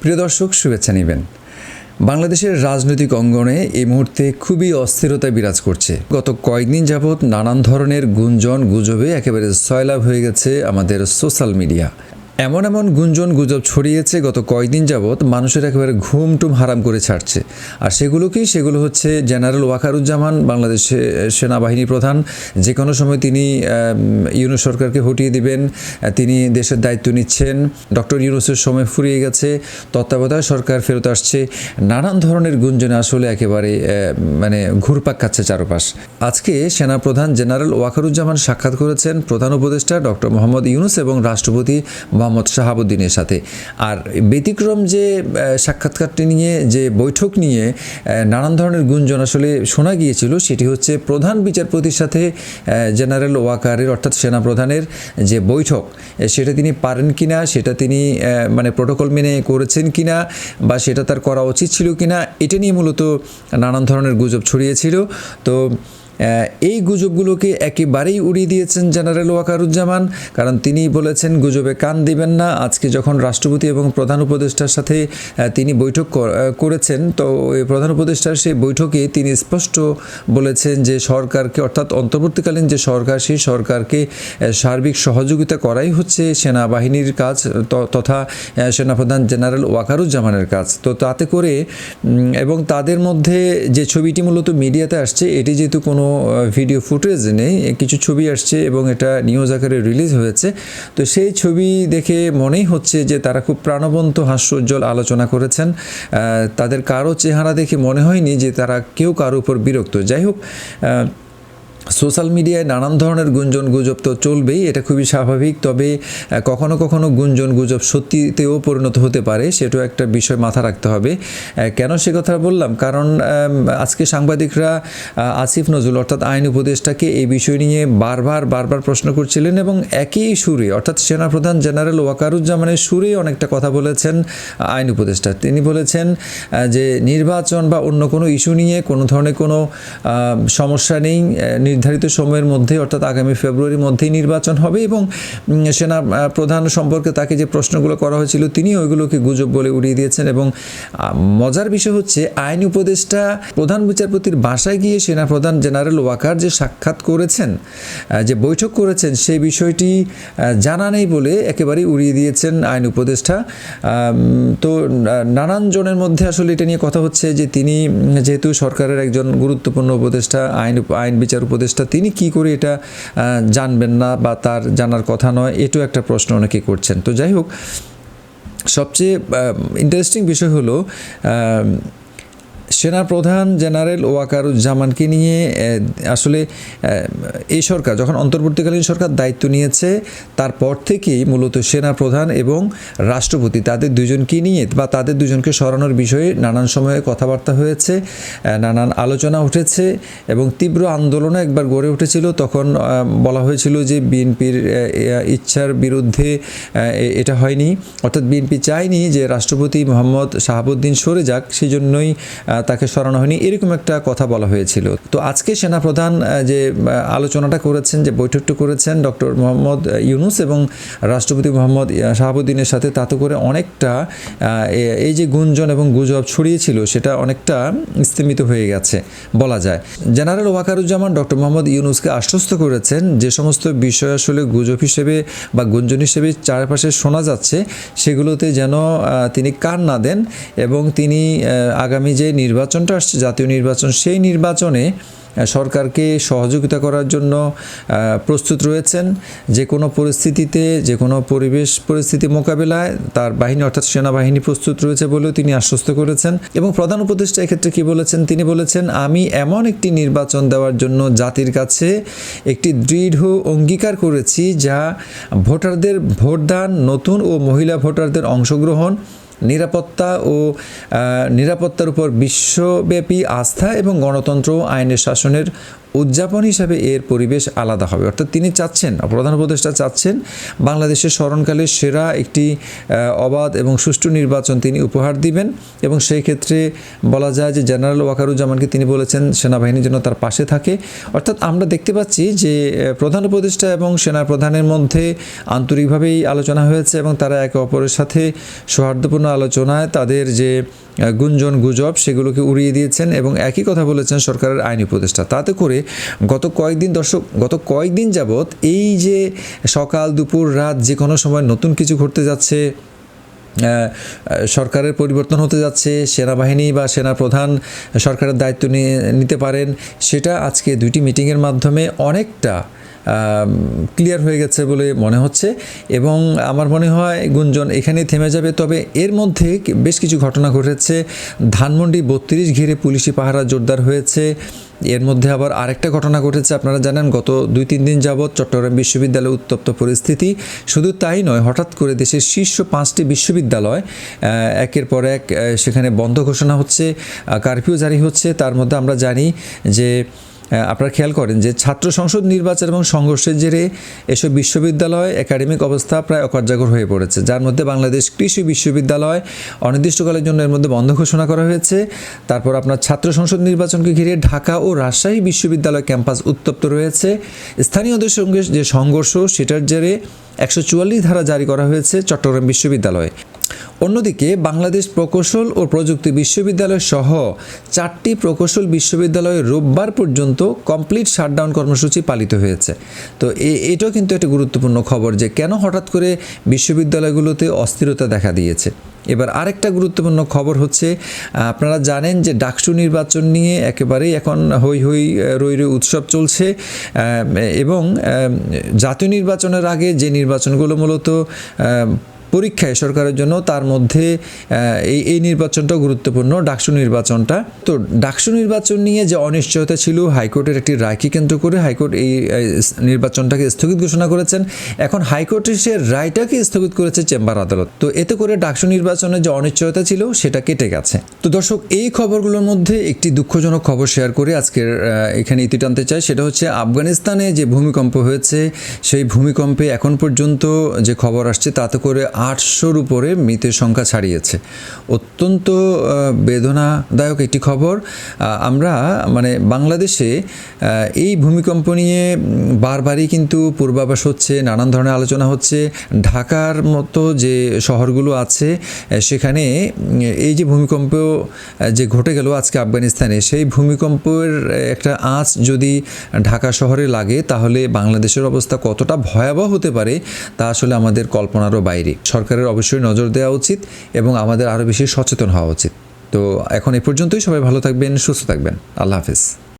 প্রিয় দর্শক, শুভেচ্ছা নেবেন। বাংলাদেশের রাজনৈতিক অঙ্গনে এই মুহূর্তে খুবই অস্থিরতা বিরাজ করছে। গত কয়েকদিন যাবৎ নানান ধরনের গুঞ্জন, গুজবে একেবারে সয়লাভ হয়ে গেছে আমাদের সোশ্যাল মিডিয়া। এমন এমন গুঞ্জন গুজব ছড়িয়েছে, গত কয়েকদিন যাবৎ মানুষের একেবারে ঘুম টুম হারাম করে ছাড়ছে। আর সেগুলো কি সেগুলো হচ্ছে জেনারেল ওয়াকারুজ্জামান, বাংলাদেশে সেনাবাহিনী প্রধান। যে কোনো সময় তিনি ইউনুস সরকারকে হটিয়ে দিবেন, তিনি দেশের দায়িত্ব নিচ্ছেন। ডক্টর ইউনুসের সময় ফুরিয়ে গেছে, তত্ত্বাবধায়ক সরকার ফেরত আসছে। নানান ধরনের গুঞ্জনে আসলে একেবারে মানে ঘুরপাক খাচ্ছে চারপাশ। আজকে সেনাপ্রধান জেনারেল ওয়াকারুজ্জামান সাক্ষাৎ করেছেন প্রধান উপদেষ্টা ডক্টর মোহাম্মদ ইউনুস এবং রাষ্ট্রপতি মোহাম্মদ শাহাবুদ্দিনের সাথে। আর ব্যতিক্রম যে সাক্ষাৎকারটি নিয়ে, যে বৈঠক নিয়ে নানান ধরনের গুঞ্জন আসলে শোনা গিয়েছিল, সেটি হচ্ছে প্রধান বিচারপতির সাথে জেনারেল ওয়াকারের অর্থাৎ সেনাপ্রধানের যে বৈঠক সেটা তিনি পারেন কিনা, সেটা তিনি মানে প্রোটোকল মেনে করেছেন কিনা, বা সেটা তার করা উচিত ছিল কি না এটা নিয়ে মূলত নানান ধরনের গুজব ছড়িয়েছিল। তো এই গুজবগুলোকে একেবারেই উড়িয়ে দিয়েছেন জেনারেল ওয়াকারুজ্জামান, কারণ তিনি বলেছেন, গুজবে কান দিবেন না। আজকে যখন রাষ্ট্রপতি এবং প্রধান উপদেষ্টার সাথে তিনি বৈঠক করেছেন, তো প্রধান উপদেষ্টার সেই বৈঠকে তিনি স্পষ্ট বলেছেন যে সরকারকে, অর্থাৎ অন্তর্বর্তীকালীন যে সরকার, সেই সরকারকে সার্বিক সহযোগিতা করাই হচ্ছে সেনাবাহিনীর কাজ তথা সেনাপ্রধান জেনারেল ওয়াকারুজ্জামানের কাজ। তো তাতে করে এবং তাদের মধ্যে যে ছবিটি মূলত মিডিয়াতে আসছে, এটি যেহেতু কোনো ভিডিও ফুটেজ নেই কিছু ছবি আসছে এবং এটা নিউজ আকারে রিলিজ হয়েছে। তো সেই ছবি দেখে মনেই হচ্ছে যে তারা খুব প্রাণবন্ত, হাস্যোজ্জ্বল আলোচনা করেছেন। তাদের কারও চেহারা দেখে মনে হয়নি যে তারা কেউ কারও উপর বিরক্ত। যাই হোক সোশ্যাল মিডিয়ায় নানান ধরনের গুঞ্জন গুজব তো চলবেই, এটা খুবই স্বাভাবিক। তবে কখনো কখনো গুঞ্জন গুজব সত্যিতেও পরিণত হতে পারে, সেটাও একটা বিষয় মাথা রাখতে হবে। কেন সে কথা বললাম? কারণ আজকে সাংবাদিকরা আসিফ নজরুল অর্থাৎ আইন উপদেষ্টাকে এই বিষয় নিয়ে বারবার বারবার প্রশ্ন করছিলেন এবং একই সুরে, অর্থাৎ সেনাপ্রধান জেনারেল ওয়াকারুজ্জামানের সুরেই অনেকটা কথা বলেছেন আইন উপদেষ্টা। তিনি বলেছেন যে নির্বাচন বা অন্য কোনো ইস্যু নিয়ে কোনো ধরনের কোনো সমস্যা নেই নির্ধারিত সময়ের মধ্যে অর্থাৎ আগামী ফেব্রুয়ারির মধ্যেই নির্বাচন হবে এবং সেনা প্রধান সম্পর্কে তাকে যে প্রশ্নগুলো করা হয়েছিল তিনি ওইগুলোকে গুজব বলে উড়িয়ে দিয়েছেন এবং মজার বিষয় হচ্ছে আইন উপদেষ্টা, প্রধান বিচারপতির বাসায় গিয়ে সেনা প্রধান জেনারেল ওয়াকার যে সাক্ষাৎ করেছেন যে বৈঠক করেছেন সেই বিষয়টি জানা নেই বলে একেবারেই উড়িয়ে দিয়েছেন আইন উপদেষ্টা। তো নানান জনের মধ্যে আসলে এটা নিয়ে কথা হচ্ছে যে তিনি যেহেতু সরকারের একজন গুরুত্বপূর্ণ উপদেষ্টা, আইন আইন বিচার উপদেষ্টা তিনি কি করে এটা জানবেন না বা তার জানার কথা নয়, এটাও একটা প্রশ্ন অনেকে করছেন। তো যাই হোক, সবচেয়ে ইন্টারেস্টিং বিষয় হলো সেনাপ্রধান জেনারেল ওয়াকারুজ্জামানকে নিয়ে আসলে এই সরকার, যখন অন্তর্বর্তীকালীন সরকার দায়িত্ব নিয়েছে, তারপর থেকেই মূলত সেনাপ্রধান এবং রাষ্ট্রপতি তাদের দুজনকে নিয়ে বা তাদের দুজনকে সরানোর বিষয়ে নানান সময়ে কথাবার্তা হয়েছে নানান আলোচনা উঠেছে এবং তীব্র আন্দোলনও একবার গড়ে উঠেছিল। তখন বলা হয়েছিল যে বিএনপির ইচ্ছার বিরুদ্ধে এটা হয়নি। অর্থাৎ বিএনপি চায়নি যে রাষ্ট্রপতি মোহাম্মদ শাহাবুদ্দিন সরে যাক সেই জন্যই তাকে সরানো হয়নি, এরকম একটা কথা বলা হয়েছিল। তো আজকে সেনাপ্রধান যে আলোচনাটা করেছেন, যে বৈঠকটা করেছেন, ডক্টর মোহাম্মদ ইউনুস এবং রাষ্ট্রপতি মোহাম্মদ শাহাবুদ্দিনের সাথে, তাতে করে অনেকটা এই যে গুঞ্জন এবং গুজব ছড়িয়েছিল, সেটা অনেকটা স্তীমিত হয়ে গেছে বলা যায়। জেনারেল ওয়াকারুজ্জামান, ডক্টর মোহাম্মদ ইউনুসকে আশ্বস্ত করেছেন, যে সমস্ত বিষয় আসলে গুজব হিসেবে বা গুঞ্জন হিসেবে চারপাশে শোনা যাচ্ছে, সেগুলোতে যেন তিনি কান না দেন এবং তিনি আগামী যে নির্বাচনটা আসছে, জাতীয় নির্বাচন, সেই নির্বাচনে সরকারকে সহযোগিতা করার জন্য প্রস্তুত রয়েছেন। যে কোনো পরিস্থিতিতে, যে কোনো পরিবেশ পরিস্থিতি মোকাবেলায় তার বাহিনী অর্থাৎ সেনাবাহিনী প্রস্তুত রয়েছে বলেও তিনি আশ্বস্ত করেছেন। এবং প্রধান উপদেষ্টা এক্ষেত্রে কী বলেছেন? তিনি বলেছেন, আমি এমন একটি নির্বাচন দেওয়ার জন্য জাতির কাছে একটি দৃঢ় অঙ্গীকার করেছি যা ভোটারদের ভোটদান, নতুন ও মহিলা ভোটারদের অংশগ্রহণ নিরাপত্তা ও নিরাপত্তার উপর বিশ্বব্যাপী আস্থা এবং গণতন্ত্র আইনের শাসনের উদযাপন হিসাবে এর পরিবেশ আলাদা হবে। অর্থাৎ তিনি চাচ্ছেন, প্রধান উপদেষ্টা চাচ্ছেন, বাংলাদেশের স্মরণকালে সেরা একটি অবাধ এবং সুষ্ঠু নির্বাচন তিনি উপহার দিবেন এবং সেই ক্ষেত্রে বলা যায় যে জেনারেল ওয়াকারুজ্জামানকে তিনি বলেছেন সেনাবাহিনীর জন্য তার পাশে থাকে। অর্থাৎ আমরা দেখতে পাচ্ছি যে প্রধান উপদেষ্টা এবং সেনা প্রধানের মধ্যে আন্তরিকভাবেই আলোচনা হয়েছে এবং তারা একে অপরের সাথে সৌহার্দ্যপূর্ণ আলোচনায় তাদের যে গুঞ্জন গুজব সেগুলোকে উড়িয়ে দিয়েছেন এবং একই কথা বলেছেন সরকারের আইনি উপদেষ্টা। তাতে করে গত কয়েকদিন দর্শক, গত কয়েকদিন যাবৎ এই যে সকাল, দুপুর, রাত যে কোনো সময় নতুন কিছু ঘটতে যাচ্ছে সরকারের পরিবর্তন হতে যাচ্ছে, সেনাবাহিনী বা সেনা প্রধান সরকারের দায়িত্ব নিয়ে নিতে পারেন, সেটা আজকে দুইটি মিটিংয়ের মাধ্যমে অনেকটা ক্লিয়ার হয়ে গেছে বলে মনে হচ্ছে এবং আমার মনে হয় গুঞ্জন এখানেই থেমে যাবে। তবে এর মধ্যে বেশ কিছু ঘটনা ঘটেছে। ধানমন্ডি বত্রিশ ঘিরে পুলিশি পাহারা জোরদার হয়েছে। এর মধ্যে আবার আরেকটা ঘটনা ঘটেছে, আপনারা জানেন, গত দুই তিন দিন যাবৎ চট্টগ্রাম বিশ্ববিদ্যালয়ে উত্তপ্ত পরিস্থিতি। শুধু তাই নয়, হঠাৎ করে দেশের শীর্ষ পাঁচটি বিশ্ববিদ্যালয় একের পর এক সেখানে বন্ধ ঘোষণা হচ্ছে কারফিউ জারি হচ্ছে। তার মধ্যে আমরা জানি যে আপনারা খেয়াল করেন যে ছাত্র সংসদ নির্বাচন এবং সংঘর্ষের জেরে এসব বিশ্ববিদ্যালয় একাডেমিক অবস্থা প্রায় অকার্যকর হয়ে পড়েছে, যার মধ্যে বাংলাদেশ কৃষি বিশ্ববিদ্যালয় অনির্দিষ্টকালের জন্য এর মধ্যে বন্ধ ঘোষণা করা হয়েছে। তারপর আপনার ছাত্র সংসদ নির্বাচনকে ঘিরে ঢাকা ও রাজশাহী বিশ্ববিদ্যালয় ক্যাম্পাস উত্তপ্ত রয়েছে। স্থানীয়দের সঙ্গে যে সংঘর্ষ, সেটার জেরে একশো চুয়াল্লিশ ধারা জারি করা হয়েছে চট্টগ্রাম বিশ্ববিদ্যালয়ে। অন্যদিকে বাংলাদেশ প্রকৌশল ও প্রযুক্তি বিশ্ববিদ্যালয় সহ চারটি প্রকৌশল বিশ্ববিদ্যালয়ে রোববার পর্যন্ত কমপ্লিট শাটডাউন কর্মসূচি পালিত হয়েছে। তো এটাও কিন্তু একটা গুরুত্বপূর্ণ খবর যে কেন হঠাৎ করে বিশ্ববিদ্যালয়গুলোতে অস্থিরতা দেখা দিয়েছে। এবার আরেকটা গুরুত্বপূর্ণ খবর হচ্ছে আপনারা জানেন যে ডাকসু নির্বাচন নিয়ে একেবারেই এখন হই হই রই রই উৎসব চলছে এবং জাতীয় নির্বাচনের আগে যে নির্বাচনগুলো মূলত পরীক্ষায় সরকারের জন্য তার মধ্যে এই এই নির্বাচনটাও গুরুত্বপূর্ণ, ডাকসু নির্বাচনটা। তো ডাকসু নির্বাচন নিয়ে যে অনিশ্চয়তা ছিল, হাইকোর্টের একটি রায়কে কেন্দ্র করে হাইকোর্ট এই নির্বাচনটাকে স্থগিত ঘোষণা করেছেন। এখন হাইকোর্টের সে রায়টাকে স্থগিত করেছে চেম্বার আদালত। তো এতে করে ডাকসু নির্বাচনে যে অনিশ্চয়তা ছিল, সেটা কেটে গেছে। তো দর্শক, এই খবরগুলোর মধ্যে একটি দুঃখজনক খবর শেয়ার করে আজকের এখানে ইতি টানতে চাই। সেটা হচ্ছে আফগানিস্তানে যে ভূমিকম্প হয়েছে, সেই ভূমিকম্পে এখন পর্যন্ত যে খবর আসছে, তাতে করে আটশোর উপরে মৃতের সংখ্যা ছাড়িয়েছে। অত্যন্ত বেদনাদায়ক একটি খবর। আমরা মানে বাংলাদেশে এই ভূমিকম্প নিয়ে বারবারই কিন্তু পূর্বাভাস হচ্ছে, নানান ধরনের আলোচনা হচ্ছে। ঢাকার মতো যে শহরগুলো আছে সেখানে এই যে ভূমিকম্প যে ঘটে গেল আজকে আফগানিস্তানে, সেই ভূমিকম্পের একটা আঁচ যদি ঢাকা শহরে লাগে, তাহলে বাংলাদেশের অবস্থা কতটা ভয়াবহ হতে পারে, তা আসলে আমাদের কল্পনারও বাইরে। সরকারের অবশ্যই নজর দেওয়া উচিত এবং আমাদের আরও বেশি সচেতন হওয়া উচিত। তো এখন এ পর্যন্তই। সবাই ভালো থাকবেন, সুস্থ থাকবেন। আল্লাহ হাফিজ।